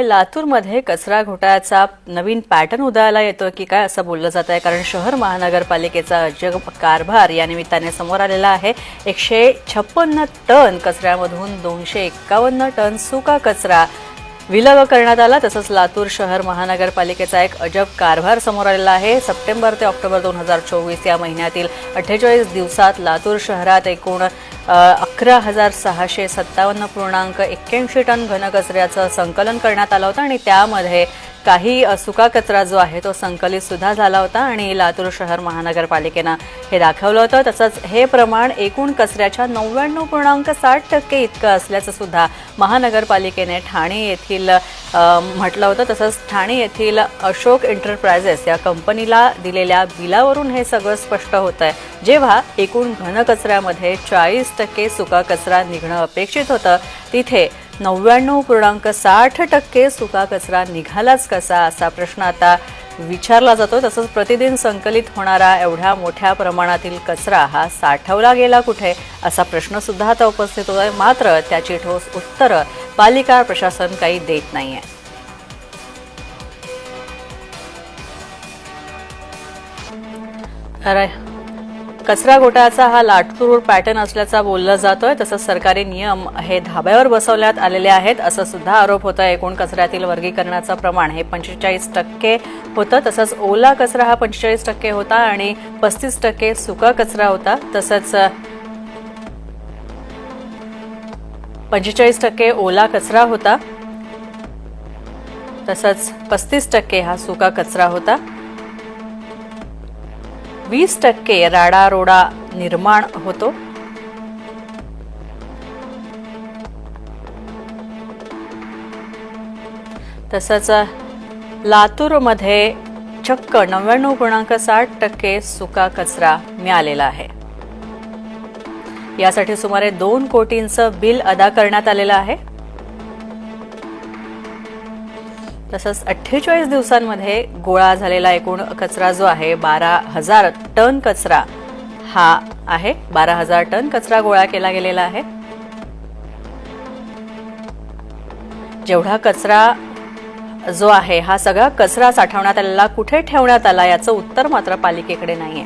लातूरमध्ये कचरा घोटाळ्याचा नवीन पॅटर्न उदयाला येतो की काय असं बोललं जात आहे कारण शहर महानगरपालिकेचा जग कारभार या निमित्ताने समोर आलेला आहे. एकशे छप्पन्न टन कचऱ्यामधून दोनशे एक्कावन्न टन सुका कचरा विलग करण्यात आला. तसंच लातूर शहर महानगरपालिकेचा एक अजब कारभार समोर आलेला आहे. सप्टेंबर ते ऑक्टोबर दोन हजार चोवीस या महिन्यातील अठ्ठेचाळीस दिवसात लातूर शहरात एकूण अकरा हजार सहाशे सत्तावन्न पूर्णांक एक्क्याऐंशी टन घनकचऱ्याचं संकलन करण्यात आलं होतं आणि त्यामध्ये काही सुका कचरा जो आहे तो संकलित सुद्धा झाला होता आणि लातूर शहर महानगरपालिकेनं हे दाखवलं होतं. तसंच हे प्रमाण एकूण कचऱ्याच्या नव्याण्णव पूर्णांक साठ टक्के इतकं असल्याचं सुद्धा महानगरपालिकेने ठाणे येथील म्हटलं होतं. तसंच ठाणे येथील अशोक एंटरप्रायझेस या कंपनीला दिलेल्या बिलावरून हे सगळं स्पष्ट होत आहे. जेव्हा एकूण घनकचऱ्यामध्ये चाळीस टक्के सुका कचरा निघणं अपेक्षित होतं तिथे नव्याण्णव पूर्णांक साठ टक्के सुका कचरा निघालाच कसा असा प्रश्न आता विचारला जातो तसंच प्रतिदिन संकलित होणारा एवढ्या मोठ्या प्रमाणातील कचरा हा साठवला गेला कुठे असा प्रश्नसुद्धा आता उपस्थित होत आहे मात्र त्याची ठोस उत्तरं पालिका प्रशासन काही देत नाहीये. अरे कचरा घोटाळ्याचा हा लाटूर पॅटर्न असल्याचा बोललं जातोय तसंच सरकारी नियम हे धाब्यावर बसवण्यात आलेले आहेत असं सुद्धा आरोप होता एकूण कचऱ्यातील वर्गीकरणाचं प्रमाण हे पंचेचाळीस टक्के होतं तसंच ओला कचरा हा पंचेचाळीस टक्के होता आणि पस्तीस टक्के सुका कचरा होता तसंच पंचेचाळीस टक्के ओला कचरा होता तसंच पस्तीस टक्के हा सुका कचरा होता. वीस टक्के राडारोडा निर्माण होतो. तसंच लातूरमध्ये चक्क नव्याण्णव पूर्णांक साठ टक्के सुका कचरा मिळालेला आहे. यासाठी सुमारे दोन कोटींचं बिल अदा करण्यात आलेलं आहे. तसंच अठ्ठेचाळीस दिवसांमध्ये गोळा झालेला एकूण कचरा जो आहे बारा हजार टन कचरा हा आहे. बारा हजार टन कचरा गोळा केला गेलेला आहे. जेवढा कचरा जो आहे हा सगळा कचरा साठवण्यात आलेला कुठे ठेवण्यात आला याचं उत्तर मात्र पालिकेकडे नाहीये.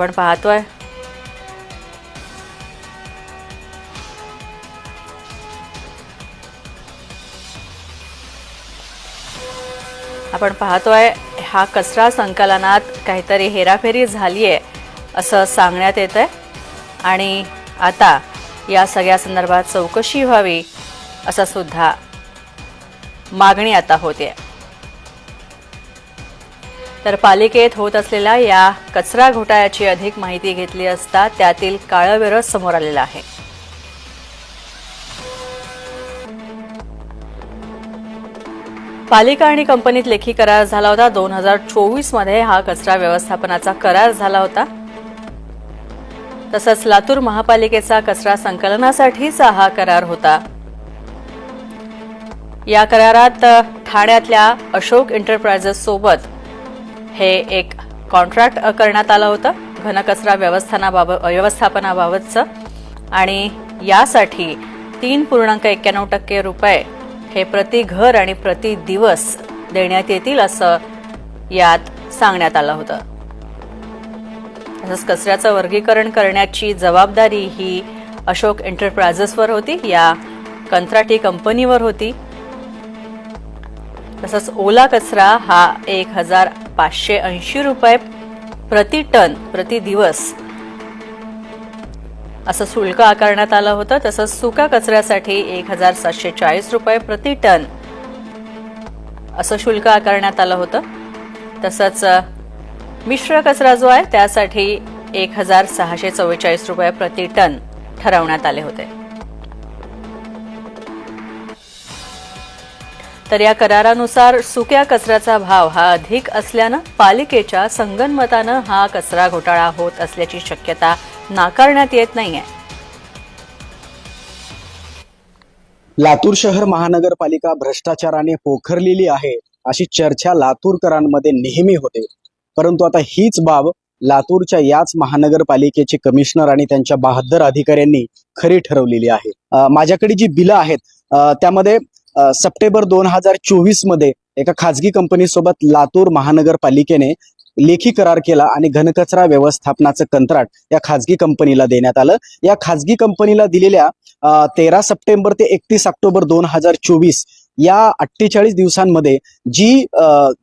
आपण पाहतोय. आपण पाहतोय हा कचरा संकलनात काहीतरी हेराफेरी झाली आहे असं सांगण्यात येत आहे आणि आता या सगळ्या संदर्भात चौकशी व्हावी असं सुद्धा मागणी आता होते तर पालिकेत होत असलेल्या या कचरा घोटाळ्याची अधिक माहिती घेतली असता त्यातील काळं समोर आलेला आहे. पालिका आणि कंपनीत लेखी करार झाला होता. दोन हजार चोवीसमध्ये हा कचरा व्यवस्थापनाचा करार झाला होता. तसंच लातूर महापालिकेचा कचरा संकलनासाठीचा हा करार होता. या करारात ठाण्यातल्या अशोक एंटरप्राइजेस सोबत हे एक कॉन्ट्रॅक्ट करण्यात आलं होतं. घनकचरा व्यवस्थानाबाबत व्यवस्थापनाबाबतचं. आणि यासाठी तीन पूर्णांक एक्क्याण्णव टक्के रुपये हे प्रति घर आणि प्रति दिवस देण्यात येतील असं यात सांगण्यात आलं होतं. तसंच कचऱ्याचं वर्गीकरण करण्याची जबाबदारी ही अशोक एंटरप्रायझेसवर होती. या कंत्राटी कंपनीवर होती. तसंच ओला कचरा हा एक हजार पाचशे ऐंशी रुपये प्रति टन प्रति दिवस. असं शुल्क आकारण्यात आलं होतं. तसंच सुका कचऱ्यासाठी एक हजार सातशे चाळीस रुपये प्रति टन असं शुल्क आकारण्यात आलं होतं. तसंच मिश्र कचरा जो आहे त्यासाठी एक हजार सहाशे चव्वेचाळीस रुपये प्रति टन ठरवण्यात आले होते. तर या करारानुसार सुक्या कचऱ्याचा भाव हा अधिक असल्यानं पालिकेच्या संगनमतानं हा कचरा घोटाळा होत असल्याची शक्यता नाकारण्यात येत नाहीये. लातूर शहर महानगरपालिका भ्रष्टाचाराने पोखरलेली आहे अशी चर्चा लातूरकरांमध्ये नेहमी होते. परंतु आता हीच बाब लातूरच्या याच महानगरपालिकेचे कमिशनर आणि त्यांच्या बहादर अधिकाऱ्यांनी खरी ठरवलेली आहे. माझ्याकडे जी बिलं आहेत त्यामध्ये सप्टेंबर दोन हजार चोवीसमध्ये एका खाजगी कंपनीसोबत लातूर महानगरपालिकेने लेखी करार केला आणि घनकचरा व्यवस्थापनाचं कंत्राट या खाजगी कंपनीला देण्यात आलं. या खाजगी कंपनीला दिलेल्या तेरा सप्टेंबर ते एकतीस ऑक्टोबर दोन हजार चोवीस या अठ्ठेचाळीस दिवसांमध्ये जी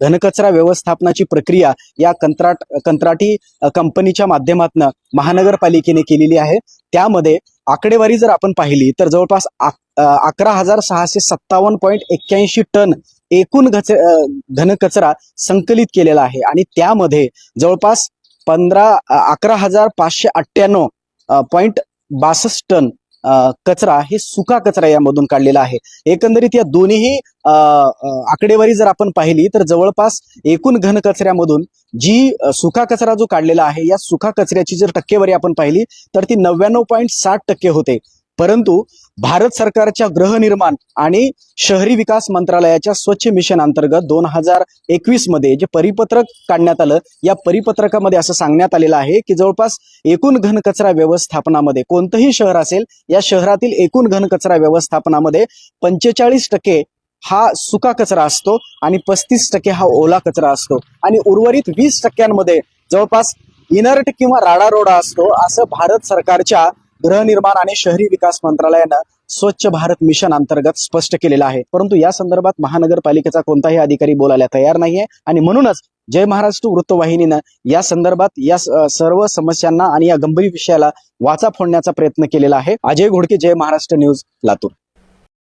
घनकचरा व्यवस्थापनाची प्रक्रिया या कंत्राट कंत्राटी कंपनीच्या माध्यमातून महानगरपालिकेने केलेली आहे त्यामध्ये आकडेवारी जर आपण पाहिली तर जवळपास अकरा हजार सहाशे सत्तावन्न पॉईंट एक्क्याऐंशी टन एकूण घच घनकचरा संकलित केलेला आहे. आणि त्यामध्ये जवळपास पंधरा अकरा हजार पाचशे अठ्ठ्याण्णव पॉईंट बासष्ट टन कचरा हे सुका कचरा यामधून काढलेला आहे. एकंदरीत या दोन्हीही अ, आकडेवारी जर आपण पाहिली तर जवळपास एकूण घन कचऱ्यामधून जी सुका कचरा जो काढलेला आहे या सुका कचऱ्याची जर टक्केवारी आपण पाहिली तर ती नव्याण्णव पॉईंट साठ टक्के होते. परंतु भारत सरकारच्या गृहनिर्माण आणि शहरी विकास मंत्रालयाच्या स्वच्छ मिशन अंतर्गत दोन हजार एकवीसमध्ये जे परिपत्रक काढण्यात आलं या परिपत्रकामध्ये असं सांगण्यात आलेलं आहे की जवळपास एकूण घनकचरा व्यवस्थापनामध्ये कोणतंही शहर असेल या शहरातील एकूण घनकचरा व्यवस्थापनामध्ये पंचेचाळीस टक्के हा सुका कचरा असतो आणि पस्तीस टक्के हा ओला कचरा असतो. आणि उर्वरित वीस टक्क्यांमध्ये जवळपास इनर्ट किंवा राडारोडा असतो असं भारत सरकारच्या गृहनिर्माण आणि शहरी विकास मंत्रालयानं स्वच्छ भारत मिशन अंतर्गत स्पष्ट केलेलं आहे. परंतु या संदर्भात महानगरपालिकेचा कोणताही अधिकारी बोलायला तयार नाहीये. आणि म्हणूनच जय महाराष्ट्र वृत्तवाहिनीनं या संदर्भात या सर्व समस्यांना आणि या गंभीर विषयाला वाचा फोडण्याचा प्रयत्न केलेला आहे. अजय घोडके जय महाराष्ट्र न्यूज लातूर.